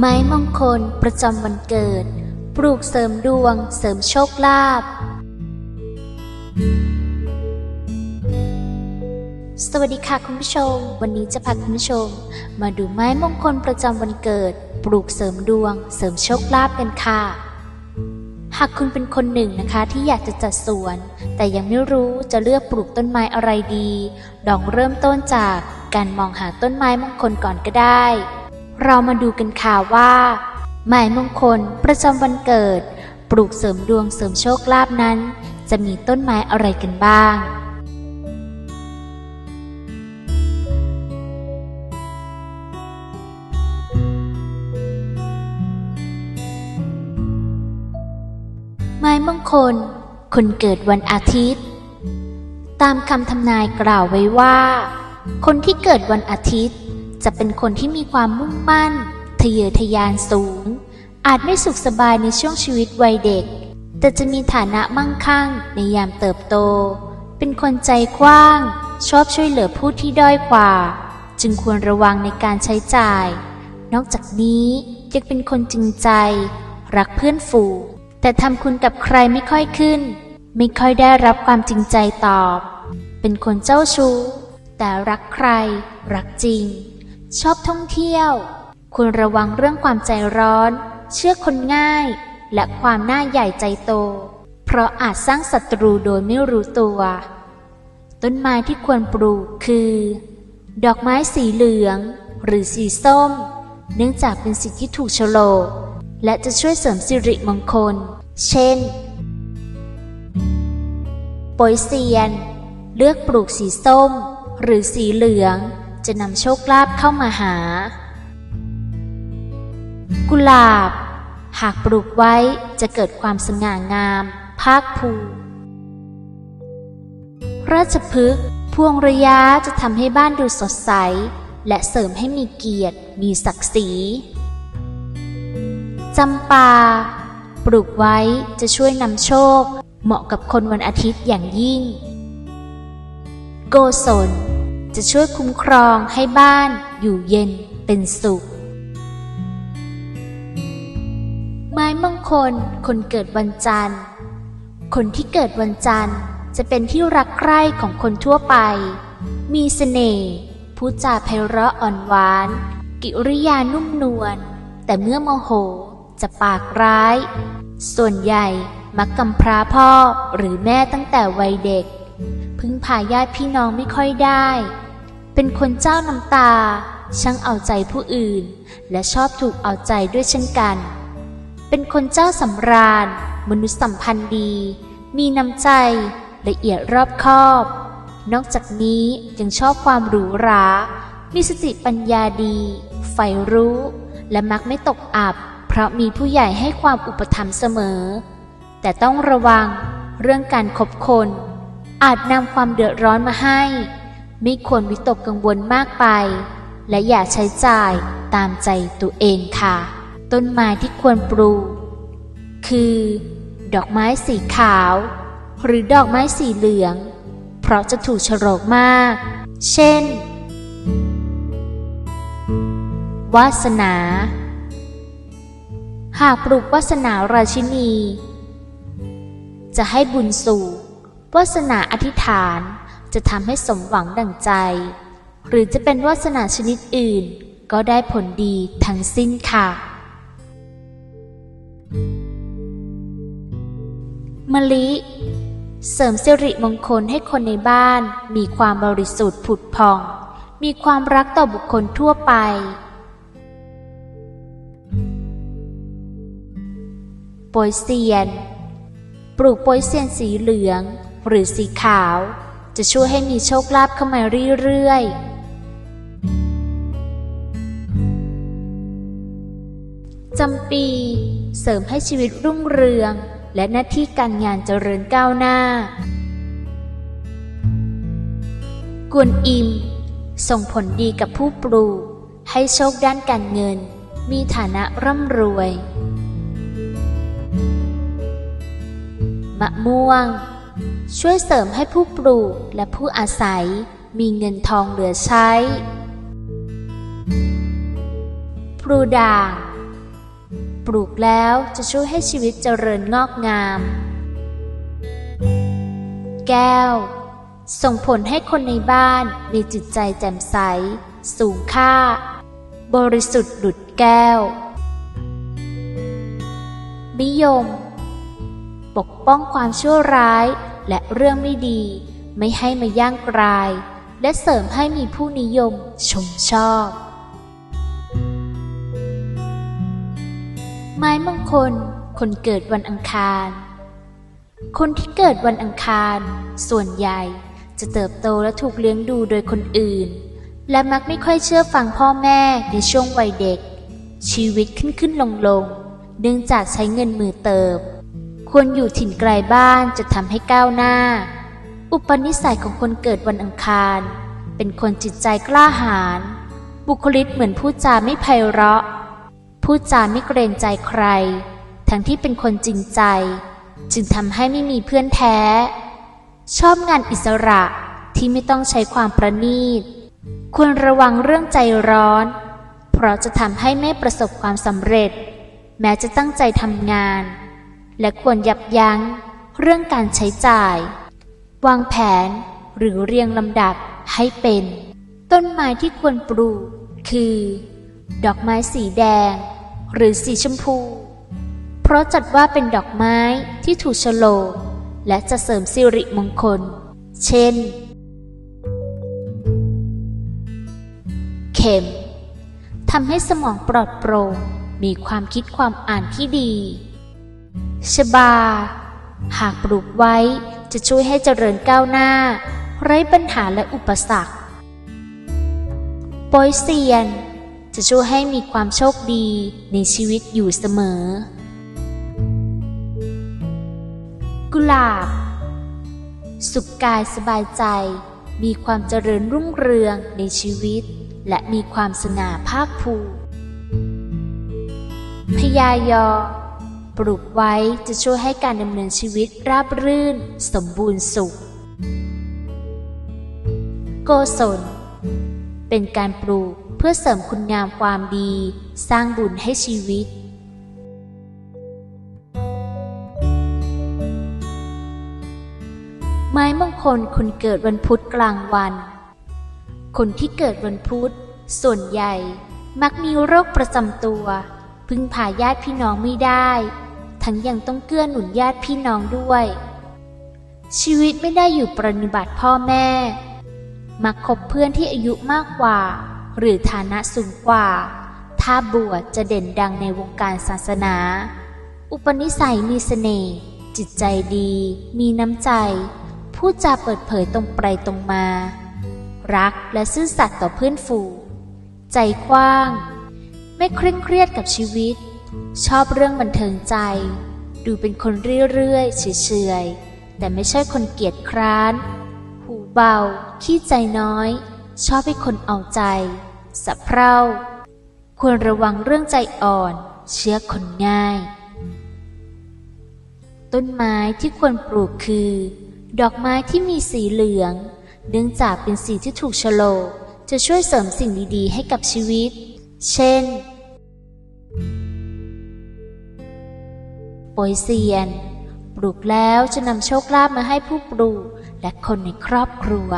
ไม้มงคลประจำวันเกิด ปลูกเสริมดวงเสริมโชคลาภ สวัสดีค่ะคุณผู้ชม วันนี้จะพาคุณผู้ชม มาดูไม้มงคลประจำวันเกิด ปลูกเสริมดวง เสริมโชคลาภกันค่ะ หากคุณเป็นคนหนึ่งนะคะที่อยากจะจัดสวน แต่ยังไม่รู้จะเลือกปลูกต้นไม้อะไรดีลองเริ่มต้นจากการมองหาต้นไม้มงคลก่อนก็ได้ เรามาดูกันค่ะว่าไม้มงคลประจำวันเกิด ปลูกเสริมดวงเสริมโชคลาภนั้น จะมีต้นไม้อะไรกันบ้างไม้มงคล คนเกิดวันอาทิตย์ ตามคำทำนายกล่าวไว้ว่า คนที่เกิดวันอาทิตย์ จะเป็นคนที่มีความมุ่งมั่น ทะเยอทะยานสูง อาจไม่สุขสบายในช่วงชีวิตวัยเด็ก แต่จะมีฐานะมั่งคั่งในยามเติบโต เป็นคนใจกว้าง ชอบช่วยเหลือผู้ที่ด้อยกว่า จึงควรระวังในการใช้จ่าย นอกจากนี้ยังเป็นคนจริงใจ รักเพื่อนฝูงแต่ทำคุณกับใครไม่ค่อยขึ้น ไม่ค่อยได้รับความจริงใจตอบ เป็นคนเจ้าชู้ แต่รักใคร รักจริง ชอบท่องเที่ยว ควรระวังเรื่องความใจร้อน เชื่อคนง่าย และความหน้าใหญ่ใจโต เพราะอาจสร้างศัตรูโดยไม่รู้ตัว ต้นไม้ที่ควรปลูกคือ ดอกไม้สีเหลือง หรือสีส้ม เนื่องจากเป็นสิ่งที่ถูกโฉลกและจะช่วยเสริมสิริมงคล เช่นโปยเซียน เลือกปลูกสีส้ม หรือสีเหลือง จะนำโชคลาภเข้ามาหา กุหลาบ หากปลูกไว้จะเกิดความสง่างาม ภาคภูมิราชพฤกษ์พวงระยะจะทำให้บ้านดูสดใส และเสริมให้มีเกียรติ มีศักดิ์ศรีจำปา ปลูกไว้จะช่วยนำโชค เหมาะกับคนวันอาทิตย์อย่างยิ่ง โกศล จะช่วยคุ้มครองให้บ้านอยู่เย็นเป็นสุข ไม้มงคล คนเกิดวันจันทร์ คนที่เกิดวันจันทร์จะเป็นที่รักใคร่ของคนทั่วไป มีเสน่ห์พูดจาไพเราะอ่อนหวาน กิริยานุ่มนวล แต่เมื่อโมโหจะปากร้าย ส่วนใหญ่มักกำพร้าพ่อหรือแม่ตั้งแต่วัยเด็ก พึ่งพาญาติพี่น้องไม่ค่อยได้ เป็นคนเจ้าน้ำตา ช่างเอาใจผู้อื่น และชอบถูกเอาใจด้วยเช่นกัน เป็นคนเจ้าสำราญ มนุษยสัมพันธ์ดี มีน้ำใจ ละเอียดรอบคอบ นอกจากนี้ยังชอบความหรูหรา มีสติปัญญาดีใฝ่รู้ และมักไม่ตกอับ เพราะมีผู้ใหญ่ให้ความอุปถัมภ์เสมอ แต่ต้องระวังเรื่องการคบคน อาจนำความเดือดร้อนมาให้ ไม่ควรวิตกกังวลมากไป และอย่าใช้จ่ายตามใจตัวเองค่ะ ต้นไม้ที่ควรปลูก คือ ดอกไม้สีขาว หรือดอกไม้สีเหลือง เพราะจะถูกโฉลกมาก เช่น วาสนา หากปลูกวาสนาราชินี จะให้บุญสู่วาสนาอธิษฐาน จะทำให้สมหวังดั่งใจ หรือจะเป็นวาสนาชนิดอื่น ก็ได้ผลดีทั้งสิ้นค่ะ มะลิ เสริมสิริมงคลให้คนในบ้าน มีความบริสุทธิ์ผุดพอง มีความรักต่อบุคคลทั่วไป โปยเซียน ปลูกโปยเซียนสีเหลืองหรือสีขาว จะช่วยให้มีโชคลาภเข้ามาเรื่อยๆ จำปี เสริมให้ชีวิตรุ่งเรือง และหน้าที่การงานเจริญก้าวหน้า กวนอิม ส่งผลดีกับผู้ปลูก ให้โชคด้านการเงิน มีฐานะร่ำรวย มะม่วง ช่วยเสริมให้ผู้ปลูกและผู้อาศัยมีเงินทองเหลือใช้ พลูด่าง ปลูกแล้วจะช่วยให้ชีวิตเจริญงอกงาม แก้ว ส่งผลให้คนในบ้านมีจิตใจแจ่มใส สูงค่า บริสุทธิ์ดุดแก้ว นิยม ปกป้องความชั่วร้าย และเรื่องไม่ดี ไม่ให้มาย่างกราย และเสริมให้มีผู้นิยมชมชอบ ไม้มงคล คนเกิดวันอังคาร คนที่เกิดวันอังคาร ส่วนใหญ่จะเติบโตและถูกเลี้ยงดูโดยคนอื่น และมักไม่ค่อยเชื่อฟังพ่อแม่ในช่วงวัยเด็ก ชีวิตขึ้นขึ้นลงลงเนื่องจากใช้เงินมือเติบ ควรอยู่ถิ่นไกลบ้านจะทำให้ก้าวหน้า อุปนิสัยของคนเกิดวันอังคาร เป็นคนจิตใจกล้าหาญ บุคลิกเหมือนพูดจาไม่ไพเราะพูดจาไม่เกรงใจใคร ทั้งที่เป็นคนจริงใจ จึงทำให้ไม่มีเพื่อนแท้ ชอบงานอิสระที่ไม่ต้องใช้ความประณีต ควรระวังเรื่องใจร้อน เพราะจะทำให้ไม่ประสบความสำเร็จ แม้จะตั้งใจทำงาน และควรยับยั้งเรื่องการใช้จ่าย วางแผนหรือเรียงลำดับให้เป็น ต้นไม้ที่ควรปลูกคือ ดอกไม้สีแดง หรือสีชมพู เพราะจัดว่าเป็นดอกไม้ที่ถูกโฉลกและจะเสริมสิริมงคล เช่น เข็มทำให้สมองปลอดโปร่งมีความคิดความอ่านที่ดี ชบา หากปลูกไว้จะช่วยให้เจริญก้าวหน้า ไร้ปัญหาและอุปสรรคโปอยเซียน จะช่วยให้มีความโชคดีในชีวิตอยู่เสมอ กุหลาบ สุขกายสบายใจ มีความเจริญรุ่งเรืองในชีวิต และมีความสง่าภาคภูมิพญายอ ปลูกไว้จะช่วยให้การดำเนินชีวิตราบรื่น สมบูรณ์สุข โกศล เป็นการปลูกเพื่อเสริมคุณงามความดี สร้างบุญให้ชีวิต ไม้มงคลคนเกิดวันพุธกลางวัน คนที่เกิดวันพุธส่วนใหญ่มักมีโรคประจำตัว พึ่งพาญาติพี่น้องไม่ได้ ทั้งยังต้องเกื้อหนุนญาติพี่น้องด้วย ชีวิตไม่ได้อยู่ปรนนิบัติพ่อแม่ มักคบเพื่อนที่อายุมากกว่า หรือฐานะสูงกว่า ถ้าบวชจะเด่นดังในวงการศาสนา อุปนิสัยมีเสน่ห์จิตใจดี มีน้ำใจ พูดจาเปิดเผยตรงไปตรงมา รักและซื่อสัตย์ต่อเพื่อนฝูงใจกว้าง ไม่เคร่งเครียดกับชีวิต ชอบเรื่องบันเทิงใจ ดูเป็นคนเรื่อยๆเฉยๆแต่ไม่ใช่คนเกียจคร้าน หูเบา ขี้ใจน้อย ชอบให้คนเอาใจสะเพร่าควรระวังเรื่องใจอ่อน เชื่อคนง่าย ต้นไม้ที่ควรปลูกคือ ดอกไม้ที่มีสีเหลือง เนื่องจากเป็นสีที่ถูกโฉลจะช่วยเสริมสิ่งดีๆ ให้กับชีวิต เช่น โปยเซียน ปลูกแล้วจะนำโชคลาภมาให้ผู้ปลูกและคนในครอบครัว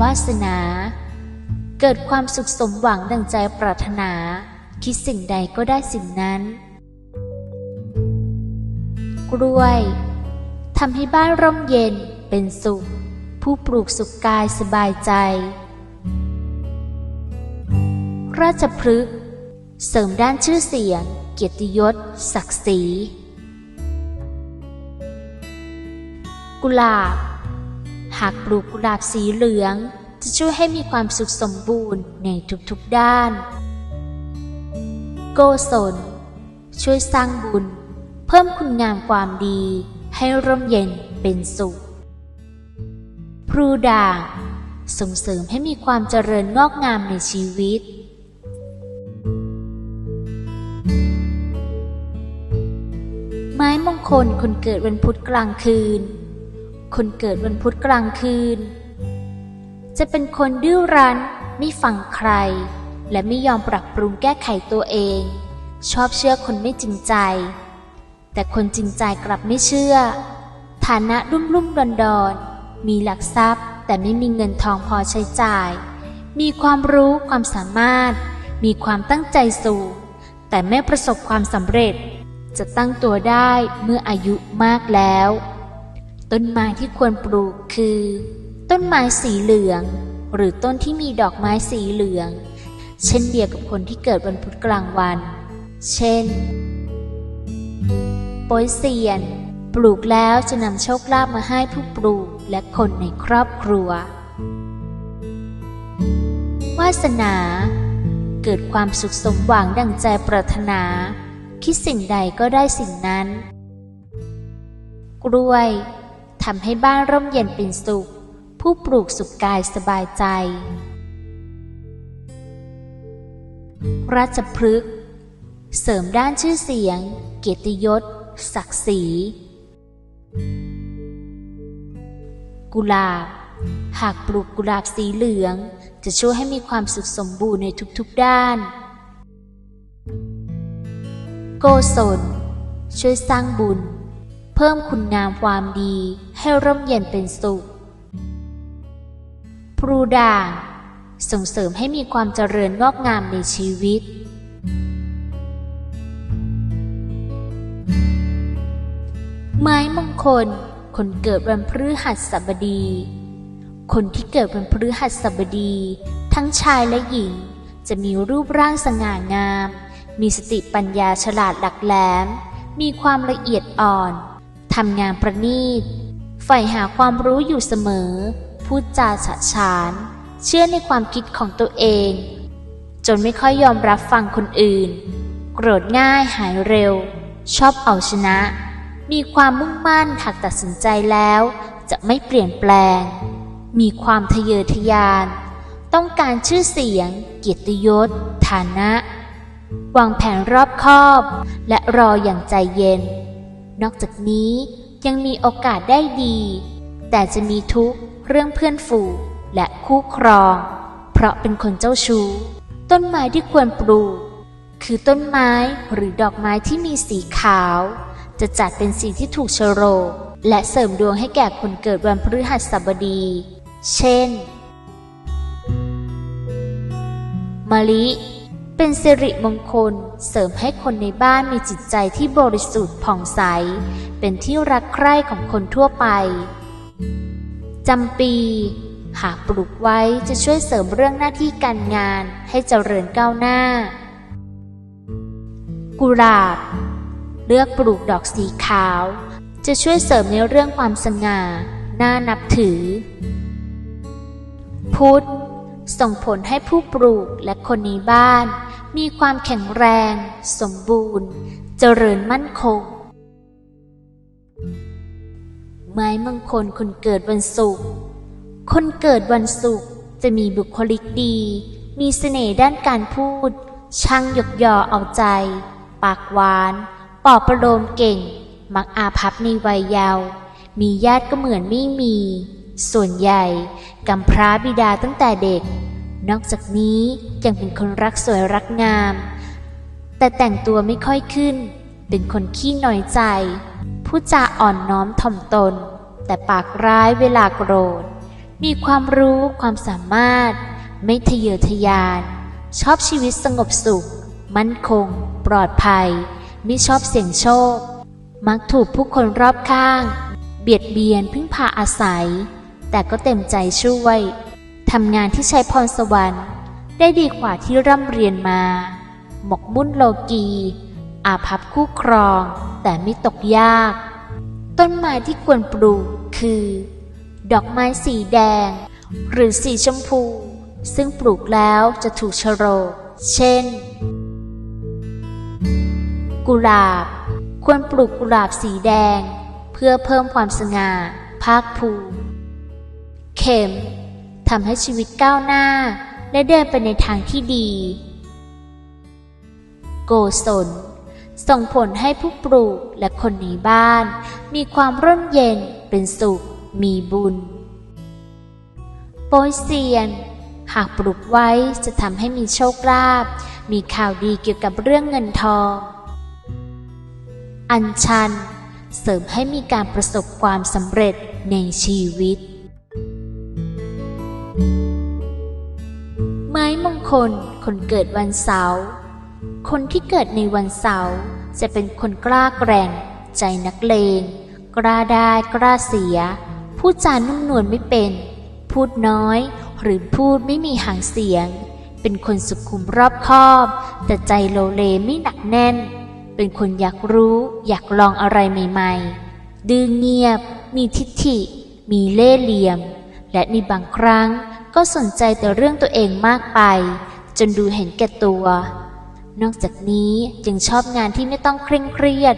วาสนา เกิดความสุขสมหวังดังใจปรารถนา คิดสิ่งใดก็ได้สิ่งนั้น กล้วยทำให้บ้านร่มเย็นเป็นสุข ผู้ปลูกสุขกายสบายใจ ราชพฤกษ์เสริมด้านชื่อเสียง เกียรติยศ ศักดิ์ศรี กุหลาบ หากปลูกกุหลาบสีเหลือง จะช่วยให้มีความสุขสมบูรณ์ในทุกๆด้าน โกศล ช่วยสร้างบุญ เพิ่มคุณงามความดี ให้ร่มเย็นเป็นสุขพลูด่าง ส่งเสริมให้มีความเจริญงอกงามในชีวิต ม้มงคลคนเกิดวันพุธกลางคืน คนเกิดวันพุธกลางคืน จะเป็นคนดื้อรั้นไม่ฟังใคร และไม่ยอมปรับปรุงแก้ไขตัวเอง ชอบเชื่อคนไม่จริงใจ แต่คนจริงใจกลับไม่เชื่อ ฐานะรุ่มรุ่มดอนดอนมีหลักทรัพย์ แต่ไม่มีเงินทองพอใช้จ่าย มีความรู้ความสามารถ มีความตั้งใจสูงแต่ไม่ประสบความสำเร็จ จะตั้งตัวได้เมื่ออายุมากแล้ว ต้นไม้ที่ควรปลูกคือ ต้นไม้สีเหลือง หรือต้นที่มีดอกไม้สีเหลือง เช่นเดียวกับคนที่เกิดวันพุธกลางวัน เช่นโปยเซียน ปลูกแล้วจะนำโชคลาภมาให้ผู้ปลูกและคนในครอบครัว วาสนา เกิดความสุขสมหวังดังใจปรารถนา คิดสิ่งใดก็ได้สิ่งนั้น กล้วยทำให้บ้านร่มเย็นเป็นสุข ผู้ปลูกสุขกายสบายใจ ราชพฤกษ์เสริมด้านชื่อเสียง เกียรติยศ ศักดิ์ศรี กุหลาบ หากปลูกกุหลาบสีเหลือง จะช่วยให้มีความสุขสมบูรณ์ในทุกๆด้าน กศล ช่วยสร้างบุญ เพิ่มคุณงามความดีให้ร่มเย็นเป็นสุขพลูด่างส่งเสริมให้มีความเจริญงอกงามในชีวิต ไม้มงคล คนเกิดวันพฤหัสบดี คนที่เกิดวันพฤหัสบดี ทั้งชายและหญิงจะมีรูปร่างสง่างาม มีสติปัญญาฉลาดหลักแหลม มีความละเอียดอ่อน ทำงานประณีต ใฝ่หาความรู้อยู่เสมอ พูดจาฉะฉาน เชื่อในความคิดของตัวเอง จนไม่ค่อยยอมรับฟังคนอื่น โกรธง่ายหายเร็ว ชอบเอาชนะ มีความมุ่งมั่นหากตัดสินใจแล้ว จะไม่เปลี่ยนแปลง มีความทะเยอทะยาน ต้องการชื่อเสียง เกียรติยศ ฐานะ วางแผนรอบคอบ และรออย่างใจเย็น นอกจากนี้ยังมีโอกาสได้ดี แต่จะมีทุกเรื่องเพื่อนฝูงและคู่ครอง เพราะเป็นคนเจ้าชู้ ต้นไม้ที่ควรปลูก คือต้นไม้หรือดอกไม้ที่มีสีขาว จะจัดเป็นสีที่ถูกโฉลกและเสริมดวงให้แก่คนเกิดวันพฤหัสบดี เช่น มะลิ เป็นสิริมงคลเสริมให้คนในบ้านมีจิตใจที่บริสุทธิ์ผ่องใส เป็นที่รักใคร่ของคนทั่วไปจำปี หากปลูกไว้จะช่วยเสริมเรื่องหน้าที่การงานให้เจริญก้าวหน้า กุหลาบ เลือกปลูกดอกสีขาว จะช่วยเสริมในเรื่องความสง่าน่านับถือ พุทธส่งผลให้ผู้ปลูกและคนในบ้าน มีความแข็งแรง สมบูรณ์ เจริญมั่นคง ไม้มงคลคนเกิดวันศุกร์ คนเกิดวันศุกร์จะมีบุคลิกดี มีเสน่ห์ด้านการพูด ช่างหยกยอเอาใจ ปากหวาน ปอบประโลมเก่ง มักอาภัพในวัยเยาว์ มีญาติก็เหมือนไม่มี ส่วนใหญ่กำพร้าบิดาตั้งแต่เด็ก นอกจากนี้ยังเป็นคนรักสวยรักงาม แต่แต่งตัวไม่ค่อยขึ้น เป็นคนขี้หน้อยใจพูดจาอ่อนน้อมถ่อมตน แต่ปากร้ายเวลาโกรธ มีความรู้ความสามารถ ไม่ทะเยอทะยาน ชอบชีวิตสงบสุข มั่นคง ปลอดภัย ไม่ชอบเสี่ยงโชค มักถูกผู้คนรอบข้าง เบียดเบียนพึ่งพาอาศัย แต่ก็เต็มใจช่วย ทำงานที่ใช้พรสวรรค์ ได้ดีกว่าที่ร่ำเรียนมา หมกมุ่นโลกี อาภัพคู่ครอง แต่ไม่ตกยาก ต้นไม้ที่ควรปลูกคือ ดอกไม้สีแดง หรือสีชมพู ซึ่งปลูกแล้วจะถูกโฉลกเช่น กุหลาบ ควรปลูกกุหลาบสีแดง เพื่อเพิ่มความสง่า ภาคภูมิ เข็ม ทำให้ชีวิตก้าวหน้า และเดินไปในทางที่ดี โกศลส่งผลให้ผู้ปลูกและคนในบ้าน มีความร่มเย็นเป็นสุข มีบุญ โปยเซียน หากปลูกไว้จะทำให้มีโชคลาภมีข่าวดีเกี่ยวกับเรื่องเงินทอง อัญชัน เสริมให้มีการประสบความสำเร็จในชีวิต คลคนเกิดวันเสาร์คนที่เกิดในวันเสาร์จะเป็นคนกล้าแกร่ง ใจนักเลง กล้าได้กล้าเสีย พูดจานุ่มนวลไม่เป็น พูดน้อย หรือพูดไม่มีหางเสียง เป็นคนสุขุมรอบคอบ แต่ใจโลเลไม่หนักแน่น เป็นคนอยากรู้อยากลองอะไรใหม่ๆ ดื้อเงียบ มีทิฐิ มีเล่ห์เหลี่ยม และในบางครั้ง ก็สนใจแต่เรื่องตัวเองมากไป จนดูเห็นแก่ตัว นอกจากนี้ยังชอบงานที่ไม่ต้องเคร่งเครียด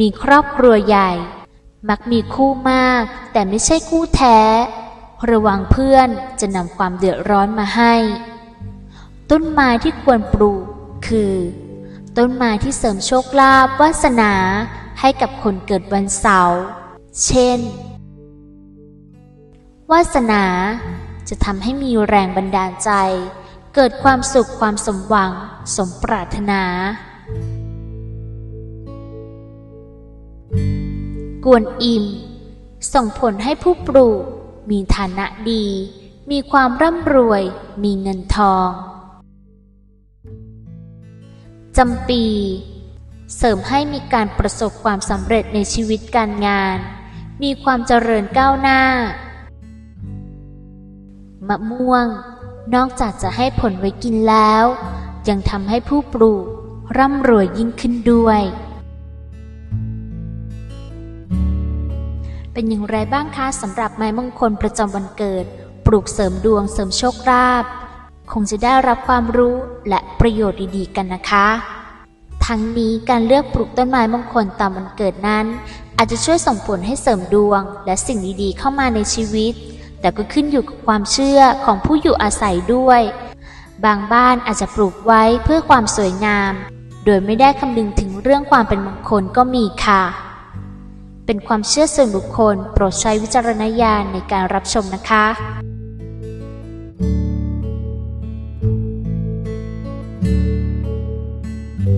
มีครอบครัวใหญ่ มักมีคู่มาก แต่ไม่ใช่คู่แท้ ระวังเพื่อนจะนำความเดือดร้อนมาให้ ต้นไม้ที่ควรปลูก คือ ต้นไม้ที่เสริมโชคลาภวาสนาให้กับคนเกิดวันเสาร์ เช่น วาสนา จะทำให้มีแรงบันดาลใจ เกิดความสุขความสมหวัง สมปรารถนา กวนอิม ส่งผลให้ผู้ปลูก มีฐานะดี มีความร่ำรวย มีเงินทองจำปี เสริมให้มีการประสบความสำเร็จในชีวิตการงาน มีความเจริญก้าวหน้า มะม่วง นอกจากจะให้ผลไว้กินแล้ว ยังทำให้ผู้ปลูกร่ำรวยยิ่งขึ้นด้วย เป็นอย่างไรบ้างคะสำหรับไม้มงคลประจำวันเกิด ปลูกเสริมดวงเสริมโชคลาภคงจะได้รับความรู้และประโยชน์ดีๆกันนะคะ ทั้งนี้การเลือกปลูกต้นไม้มงคลตามวันเกิดนั้น อาจจะช่วยส่งผลให้เสริมดวงและสิ่งดีๆเข้ามาในชีวิต แต่ก็ขึ้นอยู่กับความเชื่อของผู้อยู่อาศัยด้วย บางบ้านอาจจะปลูกไว้เพื่อความสวยงาม โดยไม่ได้คำนึงถึงเรื่องความเป็นมงคลก็มีค่ะ เป็นความเชื่อส่วนบุคคล โปรดใช้วิจารณญาณในการรับชมนะคะ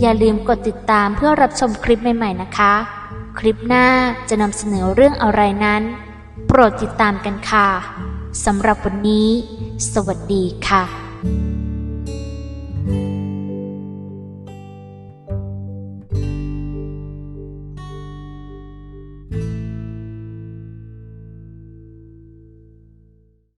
อย่าลืมกดติดตามเพื่อรับชมคลิปใหม่ ๆ นะคะ คลิปหน้าจะนำเสนอเรื่องอะไรนั้น โปรดติดตามกันค่ะ สำหรับวันนี้ สวัสดีค่ะ